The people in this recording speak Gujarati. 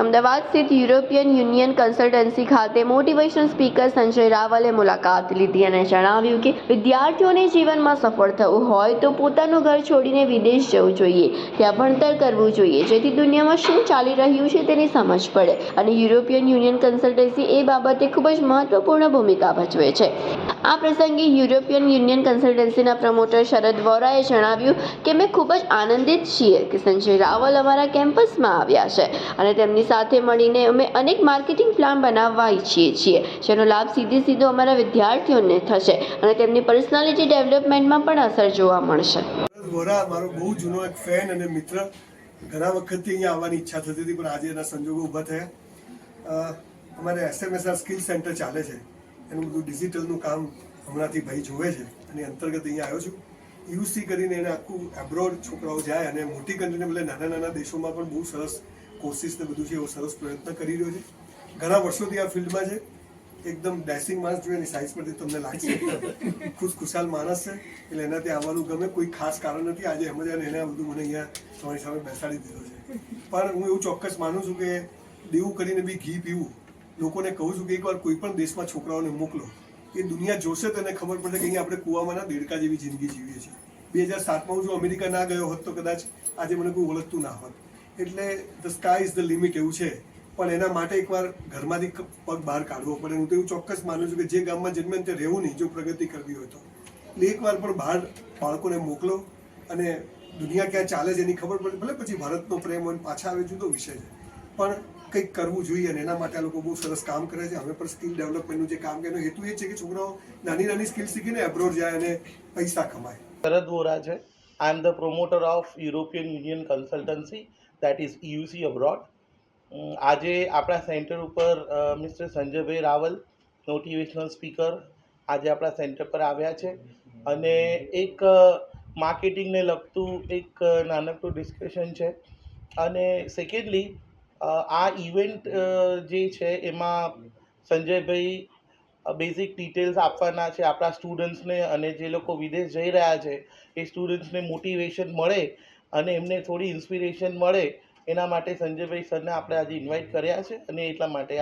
અમદાવાદ સ્થિત યુરોપિયન યુનિયન કન્સલ્ટન્સી ખાતે મોટિવેશનલ સ્પીકર સંજય રાવલે મુલાકાત લીધી અને જણાવ્યું કે વિદ્યાર્થીઓને જીવનમાં સફળ થવું હોય તો પોતાનું ઘર છોડીને વિદેશ જવું જોઈએ. ત્યાં ભણતર કરવું જોઈએ. જેથી દુનિયામાં શું ચાલી રહ્યું છે તેની સમજ પડે. અને યુરોપિયન યુનિયન કન્સલ્ટન્સી એ બાબતે ખૂબ જ મહત્વપૂર્ણ ભૂમિકા ભજવે છે. આ પ્રસંગે યુરોપિયન યુનિયન કન્સલ્ટન્સીના પ્રમોટર શરદ વોરાએ જણાવ્યું કે અમે ખૂબ જ આનંદિત છીએ. કે સંજય રાવલ અમારા કેમ્પસમાં આવ્યા છે અને તેમની સાથે મળીને અમે અનેક માર્કેટિંગ પ્લાન બનાવવા ઈચ્છીએ છીએ, જેનો લાભ સીધે સીધો અમારા વિદ્યાર્થીઓને થશે અને તેમની પર્સનાલિટી ડેવલપમેન્ટમાં પણ અસર જોવા મળશે. વોરા, મારો બહુ જૂનો એક ફેન અને મિત્ર, ઘણા વખતથી અહીંયા આવવાની ઈચ્છા થતી હતી, પણ આજે એના સંજોગો ઊભા થયા. અમારે એસએમએસઆર સ્કિલ સેન્ટર ચાલે છે. એનું બધું ડિજિટલનું કામ હમણાંથી ભાઈ જોવે છે. અને અંતર્ગત અહીંયા આવ્યો છું. યુસી કરીને એને આખું એબ્રોડ છોકરાઓ જાય અને મોટી કન્ટ્રીને બદલે નાના નાના દેશોમાં પણ બહુ સરસ કોર્સિસ ને બધું છે એવો સરસ પ્રયત્ન કરી રહ્યો છે. ઘણા વર્ષોથી આ ફિલ્ડમાં છે. એકદમ ડેસિંગ માણસ જોઈએ એની સાઇઝ પરથી તમને લાગશે. ખુશ ખુશાલ માણસ છે. એટલે એનાથી આવવાનું ગમે, કોઈ ખાસ કારણ નથી. આજે એમ જ એને બધું મને અહીંયા તમારી સામે બેસાડી દીધો છે. પણ હું એવું ચોક્કસ માનું છું કે દેવું કરીને બી ઘી પીવું લોકોને કહું છું કે એકવાર કોઈ પણ દેશમાં છોકરાઓને મોકલો. એ દુનિયા જોશે તો ખબર પડશે કે અહીંયા આપણે કૂવામાંના દેડકા જેવી જિંદગી જીવીએ છીએ. બે હજાર સાતમાં હું જો અમેરિકા ના ગયો હોત તો કદાચ આજે મને કોઈ ઓળખતું ના હોત. એટલે the sky is the limit એવું છે. પણ એના માટે એકવાર ઘરમાંથી પગ બહાર કાઢવો પડે. હું તો એવું ચોક્કસ માનું છું કે જે ગામમાં જન્મે તે રહેવું નહીં, જો પ્રગતિ કરવી હોય તો. એટલે એકવાર પણ બહાર બાળકોને મોકલો અને દુનિયા ક્યાં ચાલે છે એની ખબર પડે. ભલે પછી ભારતનો પ્રેમ હોય પાછા આવે જુદો વિષય છે. પણ કંઈક કરવું જોઈએ અને એના માટે આ લોકો બહુ સરસ કામ કરે છે. હવે પણ સ્કિલ ડેવલપમેન્ટનું જે કામ એનો હેતુ એ છે કે છોકરાઓ નાની નાની સ્કિલ શીખીને એબ્રોડ જાય અને પૈસા કમાય. શરદ વોરા છે. I am the promoter of European union consultancy that is UC abroad આજે આપણા સેન્ટર ઉપર મિસ્ટર સંજયભાઈ રાવલ મોટિવેશનલ સ્પીકર આજે આપણા સેન્ટર પર આવ્યા છે. અને એક માર્કેટિંગને લગતું એક નાનકડું ડિસ્કશન છે. અને સેકન્ડલી આ ઇવેન્ટ જે છે એમાં સંજયભાઈ બેઝિક ડિટેલ્સ આપવાના છે. આપણા સ્ટુડન્ટ્સને અને જે લોકો વિદેશ જઈ રહ્યા છે, એ સ્ટુડન્ટ્સને મોટિવેશન મળે અને એમને થોડી ઇન્સ્પિરેશન મળે. એના માટે સંજયભાઈ સરને આપણે આજે ઇન્વાઇટ કર્યા છે અને એટલા માટે